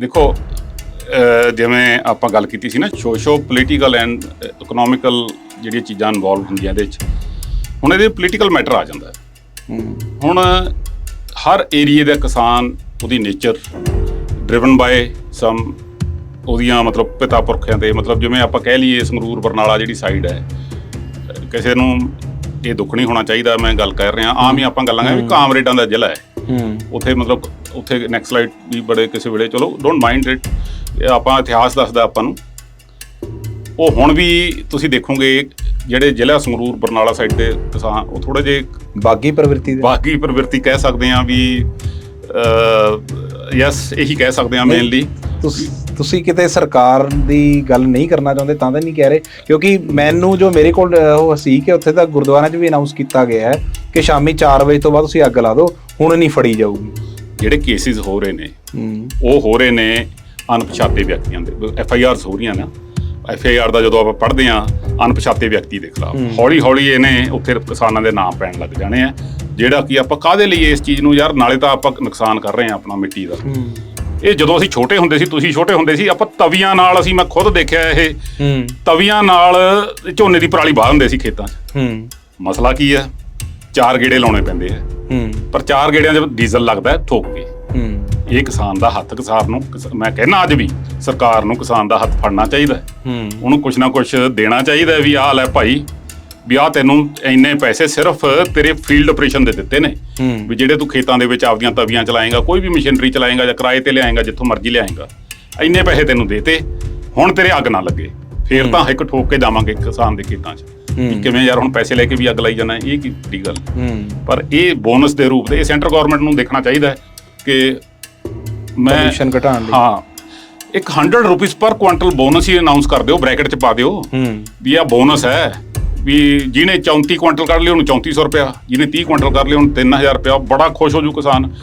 ਦੇਖੋ ਜਿਵੇਂ ਆਪਾਂ ਗੱਲ ਕੀਤੀ ਸੀ ਨਾ ਸੋਸ਼ੋ ਪੋਲੀਟੀਕਲ ਐਂਡ ਇਕਨੋਮਿਕਲ ਜਿਹੜੀਆਂ ਚੀਜ਼ਾਂ ਇਨਵੋਲਵ ਹੁੰਦੀਆਂ ਇਹਦੇ ਵਿੱਚ ਹੁਣ ਇਹਦੇ ਪੋਲੀਟੀਕਲ ਮੈਟਰ ਆ ਜਾਂਦਾ ਹੁਣ ਹਰ ਏਰੀਏ ਦਾ ਕਿਸਾਨ ਉਹਦੀ ਨੇਚਰ ਡਰਿਵਨ ਬਾਈ ਸਮ ਉਹਦੀਆਂ ਮਤਲਬ ਪਿਤਾ ਪੁਰਖਿਆਂ ਦੇ ਮਤਲਬ ਜਿਵੇਂ ਆਪਾਂ ਕਹਿ ਲਈਏ ਸੰਗਰੂਰ ਬਰਨਾਲਾ ਜਿਹੜੀ ਸਾਈਡ ਹੈ ਕਿਸੇ ਨੂੰ ਇਹ ਦੁੱਖ ਨਹੀਂ ਹੋਣਾ ਚਾਹੀਦਾ ਮੈਂ ਗੱਲ ਕਰ ਰਿਹਾ। ਆਮ ਹੀ ਆਪਾਂ ਗੱਲਾਂ ਕਰਾਂਗੇ ਵੀ ਕਾਮਰੇਡਾਂ ਦਾ ਜ਼ਿਲ੍ਹਾ ਹੈ। ਹੂੰ। ਉੱਥੇ ਮਤਲਬ ਉੱਥੇ ਨੈਕਸਟ ਸਲਾਈਡ ਵੀ ਬੜੇ ਕਿਸੇ ਵੇਲੇ ਚਲੋ ਡੋਨਟ ਮਾਈਂਡ ਇਟ ਆਪਾਂ ਇਤਿਹਾਸ ਦੱਸਦਾ ਆਪਾਂ ਨੂੰ। ਉਹ ਹੁਣ ਵੀ ਤੁਸੀਂ ਦੇਖੋਗੇ ਜਿਹੜੇ ਜ਼ਿਲ੍ਹਾ ਸੰਗਰੂਰ ਬਰਨਾਲਾ ਸਾਈਡ ਦੇ ਕਿਸਾਨ ਉਹ ਥੋੜੇ ਜੇ ਬਾਗੀ ਪ੍ਰਵਿਰਤੀ ਦੇ। ਬਾਕੀ ਪ੍ਰਵਿਰਤੀ ਕਹਿ ਸਕਦੇ ਆ ਵੀ ਯੈਸ ਇਹੀ ਕਹਿ ਸਕਦੇ ਆ ਮੇਨਲੀ ਤੁਸੀਂ ਤੁਸੀਂ ਕਿਤੇ ਸਰਕਾਰ ਦੀ ਗੱਲ ਨਹੀਂ ਕਰਨਾ ਚਾਹੁੰਦੇ ਤਾਂ ਤਾਂ ਨਹੀਂ ਕਹਿ ਰਹੇ ਕਿਉਂਕਿ ਮੈਨੂੰ ਜੋ ਮੇਰੇ ਕੋਲ ਉਹ ਸੀ ਕਿ ਉੱਥੇ ਤਾਂ ਗੁਰਦੁਆਰਾ 'ਚ ਵੀ ਅਨਾਉਂਸ ਕੀਤਾ ਗਿਆ ਹੈ ਕਿ ਸ਼ਾਮੀ 4 ਵਜੇ ਤੋਂ ਬਾਅਦ ਤੁਸੀਂ ਅੱਗ ਲਾ ਦਿਓ ਹੁਣ ਨਹੀਂ ਫੜੀ ਜਾਊਗੀ। ਜਿਹੜੇ ਕੇਸਿਸ ਹੋ ਰਹੇ ਨੇ ਉਹ ਹੋ ਰਹੇ ਨੇ ਅਣਪਛਾਤੇ ਵਿਅਕਤੀਆਂ ਦੇ ਐਫ ਆਈ ਆਰਸ ਹੋ ਰਹੀਆਂ ਨੇ। ਐਫ ਆਈ ਆਰ ਦਾ ਜਦੋਂ ਆਪਾਂ ਪੜ੍ਹਦੇ ਆ ਅਣਪਛਾਤੇ ਵਿਅਕਤੀ ਦੇ ਖਿਲਾਫ ਹੌਲੀ ਹੌਲੀ ਇਹਨੇ ਉੱਥੇ ਕਿਸਾਨਾਂ ਦੇ ਨਾਮ ਪੈਣ ਲੱਗ ਜਾਣੇ ਆ। ਜਿਹੜਾ ਕਿ ਆਪਾਂ ਕਾਹਦੇ ਲਈ ਇਸ ਚੀਜ਼ ਨੂੰ ਯਾਰ ਨਾਲੇ ਤਾਂ ਆਪਾਂ ਨੁਕਸਾਨ ਕਰ ਰਹੇ ਆ ਆਪਣਾ ਮਿੱਟੀ ਦਾ। ਇਹ ਜਦੋਂ ਅਸੀਂ ਛੋਟੇ ਹੁੰਦੇ ਸੀ ਤੁਸੀਂ ਛੋਟੇ ਹੁੰਦੇ ਸੀ ਆਪਾਂ ਤਵੀਆਂ ਨਾਲ ਅਸੀਂ ਮੈਂ ਖੁਦ ਦੇਖਿਆ ਇਹ ਹੂੰ। ਤਵੀਆਂ ਨਾਲ ਝੋਨੇ ਦੀ ਪਰਾਲੀ ਬਾਹ ਹੁੰਦੇ ਸੀ ਖੇਤਾਂ 'ਚ। ਹੂੰ। ਮਸਲਾ ਕੀ ਹੈ? ਚਾਰ ਗੇੜੇ ਲਾਉਣੇ ਪੈਂਦੇ ਆ। ਹੂੰ। ਪਰ ਚਾਰ ਗੇੜਿਆਂ 'ਚ ਡੀਜ਼ਲ ਲੱਗਦਾ ਥੋਕ ਕੇ। ਹੂੰ। ਇਹ ਕਿਸਾਨ ਦਾ ਹੱਥ ਕਿਸਾਨ ਨੂੰ ਮੈਂ ਕਹਿੰਦਾ ਅੱਜ ਵੀ ਸਰਕਾਰ ਨੂੰ ਕਿਸਾਨ ਦਾ ਹੱਥ ਫੜਨਾ ਚਾਹੀਦਾ ਹੈ। ਉਹਨੂੰ ਕੁਝ ਨਾ ਕੁਝ ਦੇਣਾ ਚਾਹੀਦਾ ਵੀ ਆਹ ਲੈ ਭਾਈ ਵੀ ਆਹ ਤੈਨੂੰ ਇੰਨੇ ਪੈਸੇ ਸਿਰਫ ਤੇਰੇ ਫੀਲਡ ਆਪਰੇਸ਼ਨ ਦੇ ਦਿੱਤੇ ਨੇ। ਵੀ ਜਿਹੜੇ ਤੂੰ ਖੇਤਾਂ ਦੇ ਵਿੱਚ ਆਪਦੀਆਂ ਤਵੀਆਂ ਚਲਾਏਗਾ ਕੋਈ ਵੀ ਮਸ਼ੀਨਰੀ ਚਲਾਏਗਾ ਜਾਂ ਕਿਰਾਏ ਤੇ ਲਿਆਏਗਾ ਜਿੱਥੋਂ ਮਰਜ਼ੀ ਲਿਆਏਗਾ ਇੰਨੇ ਪੈਸੇ ਤੈਨੂੰ ਦੇਤੇ। ਹੁਣ ਤੇਰੇ ਅੱਗ ਨਾ ਲੱਗੇ। ਫੇਰ ਤਾਂ ਇੱਕ ਠੋਕ ਕੇ ਜਾਵਾਂਗੇ ਕਿਸਾਨ ਦੇ ਖੇਤਾਂ 'ਚ। ਕਿਵੇਂ ਯਾਰ ਹੁਣ ਪੈਸੇ ਲੈ ਕੇ ਵੀ ਅੱਗ ਲਾਈ ਜਾਣਾ ਇਹ ਕੀ ਵੱਡੀ ਗੱਲ? ਪਰ ਇਹ ਬੋਨਸ ਦੇ ਰੂਪ ਦੇ ਇਹ ਸੈਂਟਰ ਗਵਰਨਮੈਂਟ ਨੂੰ ਦੇਖਣਾ ਚਾਹੀਦਾ ਹੈ ਕਿ ਮੈਂ ਪੋਲੂਸ਼ਨ ਘਟਾਉਣ ਲਈ। ਹਾਂ ਇੱਕ 100 ਰੁਪੀਸ ਪਰ ਕੁਆਂਟਲ ਬੋਨਸ ਹੀ ਅਨਾਉਂਸ ਕਰ ਦਿਓ ਬ੍ਰੈਕਟ 'ਚ ਪਾ ਦਿਓ। ਵੀ ਆ ਬੋਨਸ ਹੈ। ਵੀ ਜਿਹਨੇ 34 ਕੁਇੰਟਲ ਕੱਢ ਲਏ ਉਹਨੂੰ 3400 ਰੁਪਇਆ, ਜਿਹਨੇ 30 ਕੁਇੰਟਲ ਕਰ ਲਏ ਉਹਨੂੰ 3000 ਰੁਪਇਆ ਬੜਾ ਖੁਸ਼ ਹੋ ਜੂ ਕਿਸਾਨ।